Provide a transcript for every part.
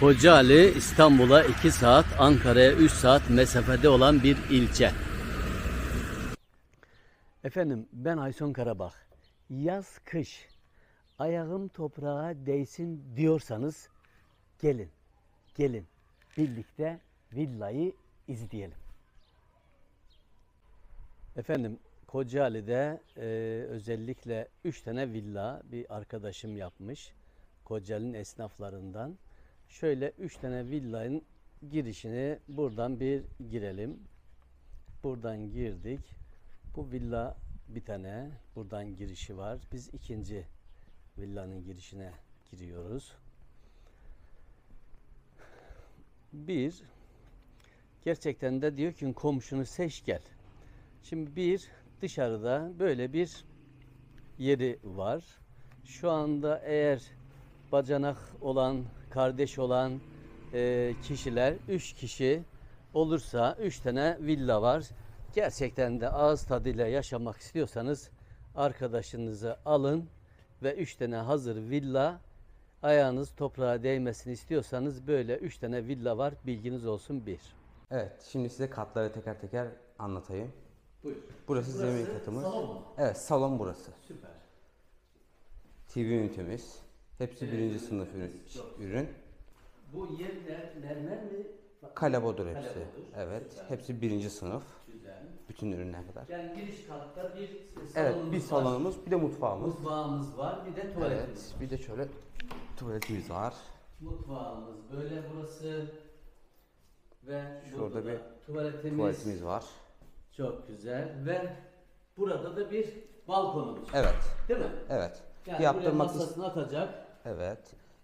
Kocaeli İstanbul'a 2 saat, Ankara'ya 3 saat mesafede olan bir ilçe. Efendim ben Ayson Karabak. Yaz kış ayağım toprağa değsin diyorsanız gelin. Gelin. Birlikte villayı izleyelim. Efendim Kocaeli'de e, özellikle 3 tane villa bir arkadaşım yapmış. Kocaeli'nin esnaflarından. Şöyle 3 tane villanın girişini buradan bir girelim. Buradan girdik. Bu villa bir tane. Buradan girişi var. Biz ikinci villanın girişine giriyoruz. Bir, gerçekten de diyor ki komşunu seç gel. Şimdi bir dışarıda böyle bir yeri var. Şu anda eğer bacanak olan, kardeş olan e, kişiler, üç kişi olursa üç tane villa var. Gerçekten de ağız tadıyla yaşamak istiyorsanız arkadaşınızı alın ve üç tane hazır villa ayağınız toprağa değmesini istiyorsanız böyle üç tane villa var bilginiz olsun bir. Evet, şimdi size katları teker teker anlatayım. Buyur. Burası, zemin katımız. salon mu? Evet, salon burası. Süper. TV ünitemiz. Hepsi birinci sınıf ürün. ürün. Bu yerler mermer mi? Kalabodur hepsi. Kalabodur. Evet, Süper. hepsi birinci sınıf. Güzel. Bütün ürünler kadar. Yani giriş katta bir salonumuz Evet, bir var. salonumuz, bir de mutfağımız. Mutfağımız var, bir de tuvaletimiz Evet, var. bir de şöyle tuvaletimiz var. Mutfağımız böyle burası ve Şurada bir tuvaletimiz, Tuvaletimiz var. çok güzel ve burada da bir balkonumuz. Evet, Değil mi? evet. Yani Yaptırmak buraya masasını atacak, Evet.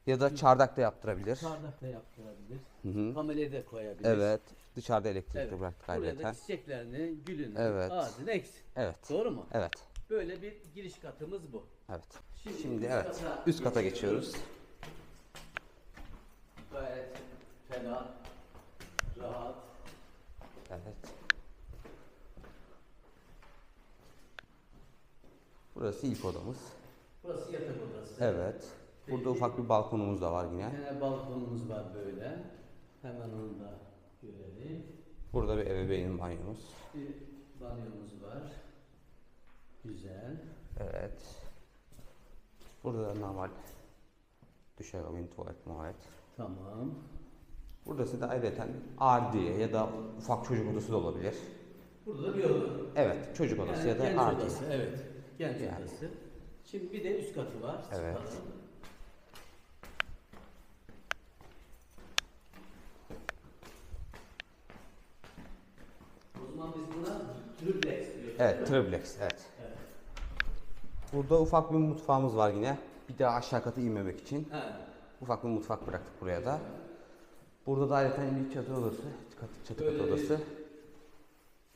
Ya da çardak da yaptırabilir. çardak da yaptırabilir, Hı hı. kamerayı da koyabilir. Evet. Dışarıda elektrikli Evet. bıraktık Buraya da ayrıca. çiçeklerini, gülünü, Evet. ağacını eksin. Evet. Doğru mu? Evet. Böyle bir giriş katımız bu. Evet. Şimdi Şimdi üst evet. kata Üst kata geçiyoruz. Gayet ferah, rahat. Evet. Burası ilk odamız. Burası yatak odası. Evet. Burada ufak bir balkonumuz da var yine. tane balkonumuz var böyle. Hemen onu da görelim. Burada bir ebeveyn banyomuz. Bir banyomuz var. Güzel. Evet. Burada da normal duşakabin, tuvalet, muhalet. Tamam. Burası da ayrıca ardiye ya da ufak çocuk odası da olabilir. Burada da bir oda. Evet, çocuk odası Yani ya da ardiye. odası. Evet. Genç Yani. odası. Şimdi bir de üst katı var. Evet. Çıkalım. O zaman biz buna triplex diyoruz. Evet, triplex, evet. Evet. Burada ufak bir mutfağımız var yine. Bir daha aşağı kata inmemek için. Ha. Ufak bir mutfak bıraktık buraya da. Burada da ayrıca bir çatı odası, çatı, çatı Böyle katı odası.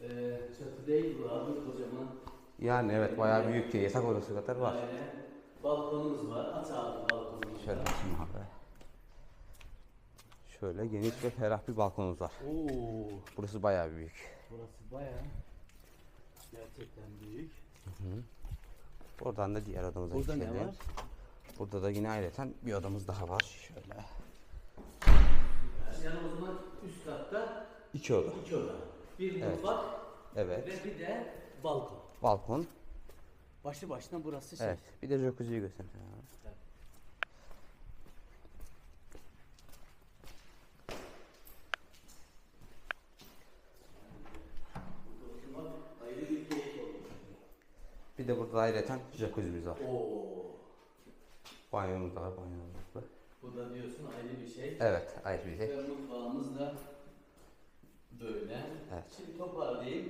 Ee, çatı değil bu abi kocaman. Yani evet bayağı büyük diye yatak odası kadar var. Daire. Balkonumuz var. Aç abi balkonumuz Şöyle var. açayım abi. Şöyle geniş ve ferah bir balkonumuz var. Oo, Burası bayağı büyük. burası bayağı gerçekten büyük. Oradan da diğer odamıza Burada ne geçelim. var? Burada da yine ayrıca bir odamız daha var. Şöyle. Yani o zaman üst katta İki oda. iki oda. Bir Evet. mutfak Evet. ve bir de balkon. Balkon. Başlı başına burası şey. Evet. Bir de jacuzziyi göstereyim. sana abi. Oturmak ayrı bir keyif. Bir de burada ayrıca jacuzzi'miz var. Oo, Banyomuz da var. Banyomuz da. bu da diyorsun ayrı bir şey. Evet. Ayrı bir şey. Ve mutfağımız da böyle. Evet. Şimdi toparlayayım.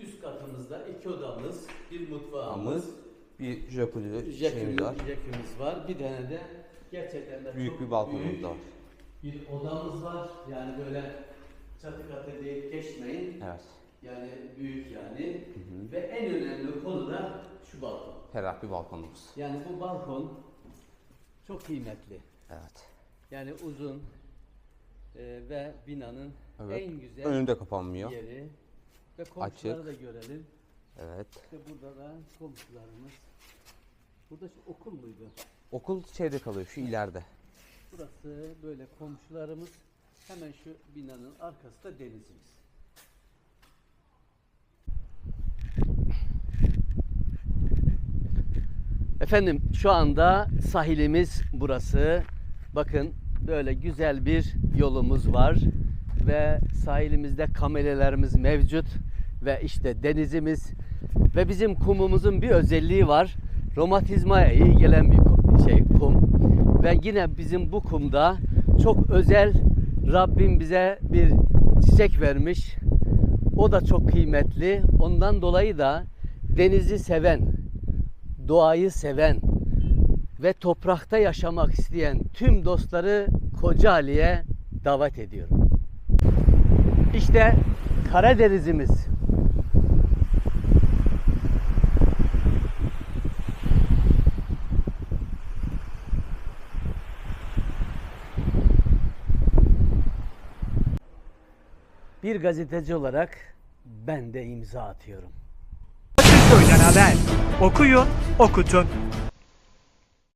Üst katımızda iki odamız, bir mutfağımız. Bir jacuzzi şeyimiz var. jacuzzi'miz var. Bir tane de gerçekten de Büyük çok bir balkonumuz büyük da var. Bir odamız var. Yani böyle çatı katı deyip geçmeyin. Evet. Yani büyük yani. Ve en önemli konu da şu balkon. Ferah bir balkonumuz. Yani bu balkon çok kıymetli. Evet. Yani uzun e, ve binanın Evet. en güzel Önünde kapanmıyor. yeri. Ve komşuları Açık. da görelim. Evet. İşte burada da komşularımız. Burada şu okul muydu? Okul şeyde kalıyor şu ileride. Burası böyle komşularımız. Hemen şu binanın arkası da denizimiz. Efendim şu anda sahilimiz burası. Bakın böyle güzel bir yolumuz var ve sahilimizde kamelelerimiz mevcut ve işte denizimiz ve bizim kumumuzun bir özelliği var. Romatizmaya iyi gelen bir şey kum ve yine bizim bu kumda çok özel Rabbim bize bir çiçek vermiş. O da çok kıymetli. Ondan dolayı da denizi seven, doğayı seven ve toprakta yaşamak isteyen tüm dostları Kocaeli'ye davet ediyorum. İşte Karadenizimiz. Bir gazeteci olarak ben de imza atıyorum. Haber. Okuyun, okutun.